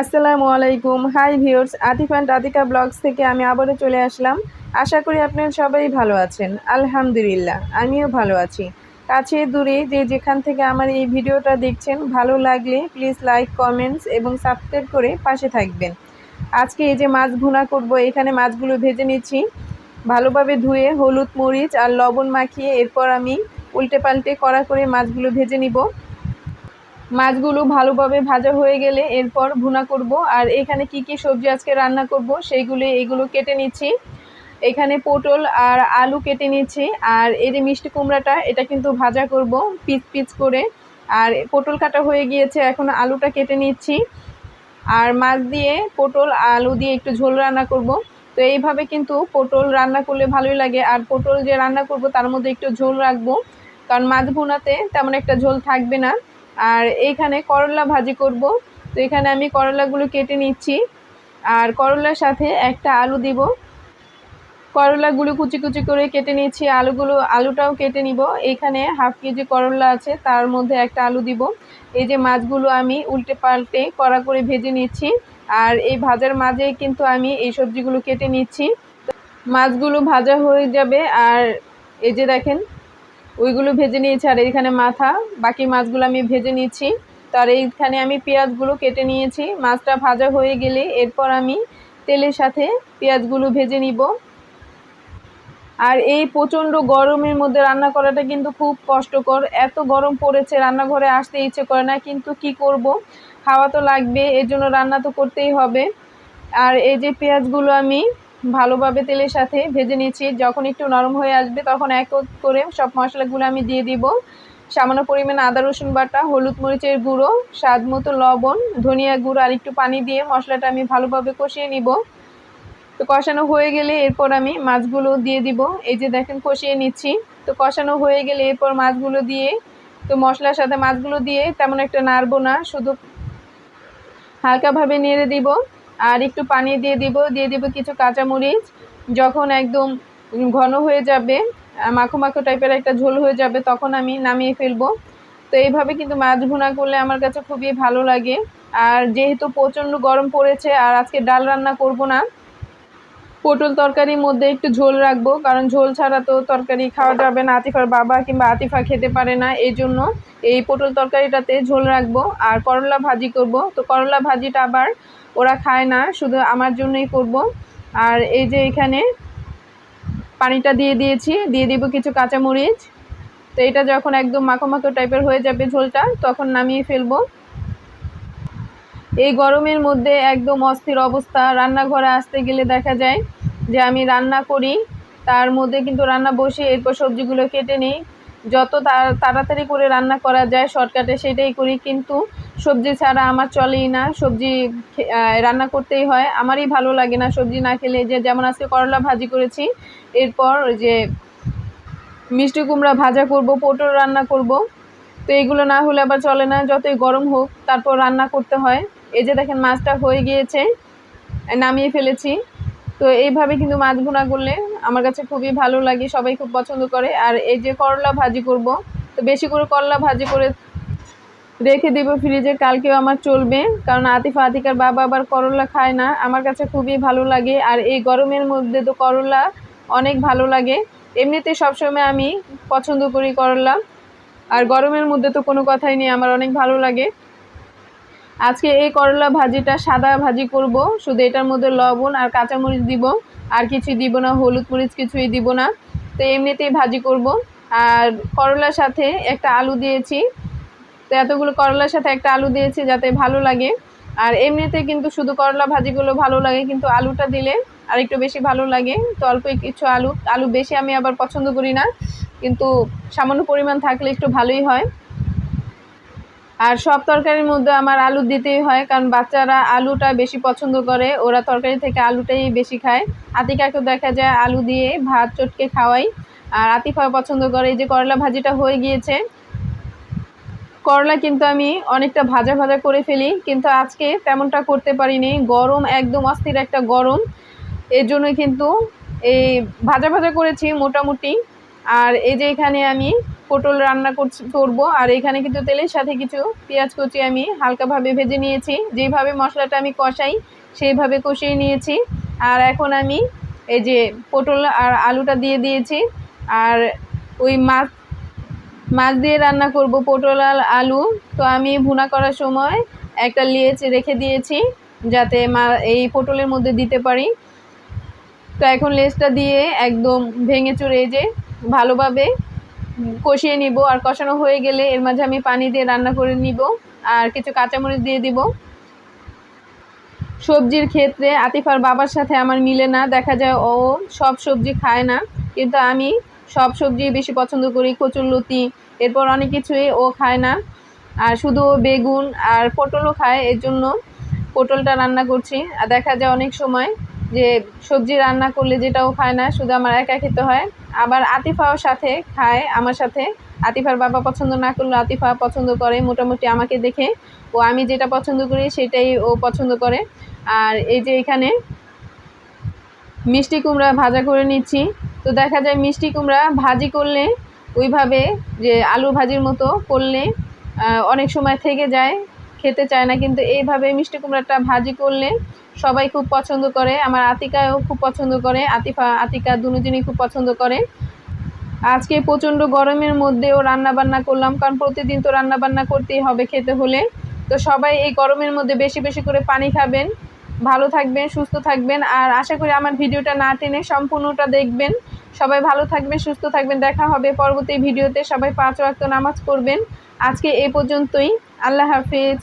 আসসালামু আলাইকুম। Hi viewers Atif and Atika blogs থেকে আমি আবারও চলে আসলাম। আশা করি আপনারা সবাই ভালো আছেন। আলহামদুলিল্লাহ, আমিও ভালো আছি। কাছে দূরে যে যেখান থেকে আমার এই ভিডিওটা দেখছেন, ভালো লাগলে প্লিজ লাইক কমেন্টস এবং সাবস্ক্রাইব করে পাশে থাকবেন। আজকে এই যে মাছ ভুনা করব, এখানে মাছগুলো ভেজে নিচ্ছি। ভালোভাবে ধুয়ে হলুদ মরিচ আর লবণ মাখিয়ে এরপর আমি উল্টে পাল্টে কড়া করে মাছগুলো ভেজে নিব। মাছগুলো ভালোভাবে ভাজা হয়ে গেলে এরপর ভুনা করব। আর এখানে কি কি সবজি আজকে রান্না করব সেইগুলো, এগুলো কেটে নিচ্ছি। এখানে পটল আর আলু কেটে নিচ্ছি। আর এই যে মিষ্টি কুমড়াটা, এটা কিন্তু ভাজা করব পিচ পিচ করে। আর পটল কাটা হয়ে গিয়েছে, এখন আলুটা কেটে নিচ্ছি। আর মাছ দিয়ে পটল, আলু দিয়ে একটু ঝোল রান্না করব। তো এইভাবে কিন্তু পটল রান্না করলে ভালোই লাগে। আর পটল যে রান্না করব, তার মধ্যে একটু ঝোল রাখব। কারণ মাছ ভুনাতে তেমন একটা ঝোল থাকবে না। আর এইখানে করলা ভাজি করব। তো এখানে আমি করলাগুলো কেটে নিচ্ছি। আর করলার সাথে একটা আলু দিব। করলাগুলো কুচি কুচি করে কেটে নিচ্ছি। আলুগুলো, আলুটাও কেটে নিব। এখানে হাফ কেজি করলা আছে, তার মধ্যে একটা আলু দিব। এই যে মাছগুলো আমি উল্টে পাল্টে কড়া করে ভেজে নিচ্ছি। আর এই ভাজার মাঝে কিন্তু আমি এই সবজিগুলো কেটে নিচ্ছি। মাছগুলো ভাজা হয়ে যাবে। আর এই যে দেখেন ওইগুলো ভেজে নিয়েছি, আর এইখানে মাথা, বাকি মাছগুলো আমি ভেজে নিচ্ছি। তো আর এইখানে আমি পেঁয়াজগুলো কেটে নিয়েছি। মাছটা ভাজা হয়ে গেলে এরপর আমি তেলের সাথে পেঁয়াজগুলো ভেজে নিব। আর এই প্রচণ্ড গরমের মধ্যে রান্না করাটা কিন্তু খুব কষ্টকর। এত গরম পড়েছে, রান্নাঘরে আসতে ইচ্ছে করে না, কিন্তু কি করব? খাওয়া তো লাগবে, এর জন্য রান্না তো করতেই হবে। আর এই যে পেঁয়াজগুলো আমি ভালোভাবে তেলের সাথে ভেজে নিচ্ছি যখন একটু নরম হয়ে আসবে, তখন এক করে সব মশলাগুলো আমি দিয়ে দিব। সামান্য পরিমাণ আদা, রসুন বাটা, হলুদ মরিচের গুঁড়ো, স্বাদ মতো লবণ, ধনিয়া গুঁড়ো আর একটু পানি দিয়ে মশলাটা আমি ভালোভাবে কষিয়ে নিব। তো কষানো হয়ে গেলে এরপর আমি মাছগুলো দিয়ে দিব। এই যে দেখেন, কষিয়ে নিচ্ছি। তো কষানো হয়ে গেলে এরপর মাছগুলো দিয়ে, তো মশলার সাথে মাছগুলো দিয়ে তেমন একটা নাড়বো না, শুধু হালকাভাবে নেড়ে দিব। আর একটু পানি দিয়ে দিব দিয়ে দিব কিছু কাঁচামরিচ। যখন একদম ঘন হয়ে যাবে, মাখো মাখো টাইপের একটা ঝোল হয়ে যাবে, তখন আমি নামিয়ে ফেলব। তো এইভাবে কিন্তু মাছ ভুনা করলে আমার কাছে খুবই ভালো লাগে। আর যেহেতু প্রচণ্ড গরম পড়েছে, আর আজকে ডাল রান্না করব না পটল তরকারির মধ্যে একটু ঝোল রাখব, কারণ ঝোল ছাড়া তো তরকারি খাওয়া যাবে না। আতিফার বাবা কিংবা আতিফা খেতে পারে না, এই জন্য এই পটল তরকারিটাতে ঝোল রাখব। আর করলা ভাজি করব। তো করলা ভাজিটা আবার ওরা খায় না, শুধু আমার জন্যই করব। আর এই যে এখানে পানিটা দিয়ে দিয়েছি, দিয়ে দিব কিছু কাঁচামরিচ। তো এটা যখন একদম মাখো মাখো টাইপের হয়ে যাবে ঝোলটা, তখন নামিয়ে ফেলব। এই গরমের মধ্যে একদম অস্থির অবস্থা। রান্নাঘরে আসতে গেলে দেখা যায় যে আমি রান্না করি, তার মধ্যে কিন্তু রান্না বসে এরপর সবজিগুলো কেটে নিই। যত তাড়াতাড়ি করে রান্না করা যায়, শর্টকাটে সেটাই করি, কিন্তু সবজি ছাড়া আমার চলেই না। সবজি রান্না করতেই হয়। আমারই ভালো লাগে না সবজি না খেলে। যে, যেমন আজকে করলা ভাজি করেছি, এরপর যে মিষ্টি কুমড়া ভাজা করব, পটল রান্না করব। তো এগুলো না হলে আবার চলে না। যতই গরম হোক, তারপর রান্না করতে হয়। এই যে দেখেন, মাছটা হয়ে গিয়েছে, নামিয়ে ফেলেছি। তো এইভাবে কিন্তু মাছ ভুনা করলে আমার কাছে খুবই ভালো লাগে, সবাই খুব পছন্দ করে। আর এই যে করলা ভাজি করব, তো বেশি করে করলা ভাজি করে রেখে দেবো ফ্রিজে, কালকেও আমার চলবে। কারণ আতিফা, আতিকার বাবা আবার করলা খায় না, আমার কাছে খুবই ভালো লাগে। আর এই গরমের মধ্যে তো করলা অনেক ভালো লাগে। এমনিতে সবসময় আমি পছন্দ করি করলা। আর গরমের মধ্যে তো কোনো কথাই নেই, আমার অনেক ভালো লাগে। আজকে এই করলা ভাজিটা সাদা ভাজি করব। শুধু এটার মধ্যে লবণ আর কাঁচামরিচ দিব। আর কিছুই দিব না, হলুদ মরিচ কিছুই দিব না। তো এমনিতেই ভাজি করব। আর করলার সাথে একটা আলু দিয়েছি। তো এতগুলো করলার সাথে একটা আলু দিয়েছি যাতে ভালো লাগে। আর এমনিতে কিন্তু শুধু করলা ভাজিগুলো ভালো লাগে, কিন্তু আলুটা দিলে আর একটু বেশি ভালো লাগে। তো অল্প কিছু আলু আলু বেশি আমি আবার পছন্দ করি না। কিন্তু সামান্য পরিমাণ থাকলে একটু ভালোই হয়। আর সব তরকারির মধ্যে আমার আলু দিতেই হয়, কারণ বাচ্চারা আলুটা বেশি পছন্দ করে। ওরা তরকারি থেকে আলুটাই বেশি খায়। আতিকাকেও দেখা যায় আলু দিয়ে ভাত চটকে খাওয়াই। আর আতিফা পছন্দ করে। এই যে করলা ভাজিটা হয়ে গিয়েছে। করলা কিন্তু আমি অনেকটা ভাজা ভাজা করে ফেলি, কিন্তু আজকে তেমনটা করতে পারিনি। গরম একদম অস্থির একটা গরম। এর জন্য কিন্তু এই ভাজা ভাজা করেছি মোটামুটি। আর এই যে এখানে আমি পটল রান্না করব। আর এখানে কিন্তু তেলের সাথে কিছু পেঁয়াজ কুচি আমি হালকাভাবে ভেজে নিয়েছি। যেভাবে মশলাটা আমি কষাই, সেইভাবে কষিয়ে নিয়েছি। আর এখন আমি এই যে পটল আর আলুটা দিয়ে দিয়েছি। আর ওই মাছ মাছ দিয়ে রান্না করব পটল আর আলু। তো আমি ভুনা করার সময় একটা লেচ রেখে দিয়েছি, যাতে মা, এই পটলের মধ্যে দিতে পারি। তো এখন লেজটা দিয়ে একদম ভেঙে চুরে যে ভালোভাবে কষিয়ে নিব আর কষানো হয়ে গেলে এর মাঝে আমি পানি দিয়ে রান্না করে নিব আর কিছু কাঁচামরিচ দিয়ে দিব। সবজির ক্ষেত্রে আতিফার বাবার সাথে আমার মিলে না, দেখা যায় ও সব সবজি খায় না। কিন্তু আমি সব সবজি বেশি পছন্দ করি কচুরলতি এরপর অনেক কিছুই ও খায় না। আর শুধু বেগুন আর পটলও খায়, এর জন্য পটলটা রান্না করছি। আর দেখা যায় অনেক সময় যে সবজি রান্না করলে যেটাও খায় না, শুধু আমার একা খেতে হয়। আবার আতিফাও সাথে খায় আমার সাথে। আতিফার বাবা পছন্দ না করলে আতিফা পছন্দ করে, মোটামুটি আমাকে দেখে। ও আমি যেটা পছন্দ করি সেটাই ও পছন্দ করে। আর এই যে এখানে মিষ্টি কুমড়া ভাজা করে নিচ্ছি। তো দেখা যায় মিষ্টি কুমড়া ভাজি করলে ওইভাবে যে আলু ভাজির মতো করলে অনেক সময় থেকে যায়, খেতে চায় না। কিন্তু এইভাবে মিষ্টি কুমড়াটা ভাজি করলে সবাই খুব পছন্দ করে, আমার আতিকাও খুব পছন্দ করে, আতিফা, আতিকা দুজনই খুব পছন্দ করে। আজকে প্রচণ্ড গরমের মধ্যেও রান্না বান্না করলাম, কারণ প্রতিদিন তো রান্না বান্না করতেই হবে খেতে হলে। তো সবাই এই গরমের মধ্যে বেশি বেশি করে পানি খাবেন। ভালো থাকবেন, সুস্থ থাকবেন, আর আশা করি আমার ভিডিওটা না টেনে সম্পূর্ণটা দেখবেন। সবাই ভালো থাকবেন, সুস্থ থাকবেন, দেখা হবে পরবর্তী ভিডিওতে। সবাই পাঁচ ওয়াক্ত নামাজ পড়বেন। আজকে এ পর্যন্তই। আল্লাহ হাফিজ।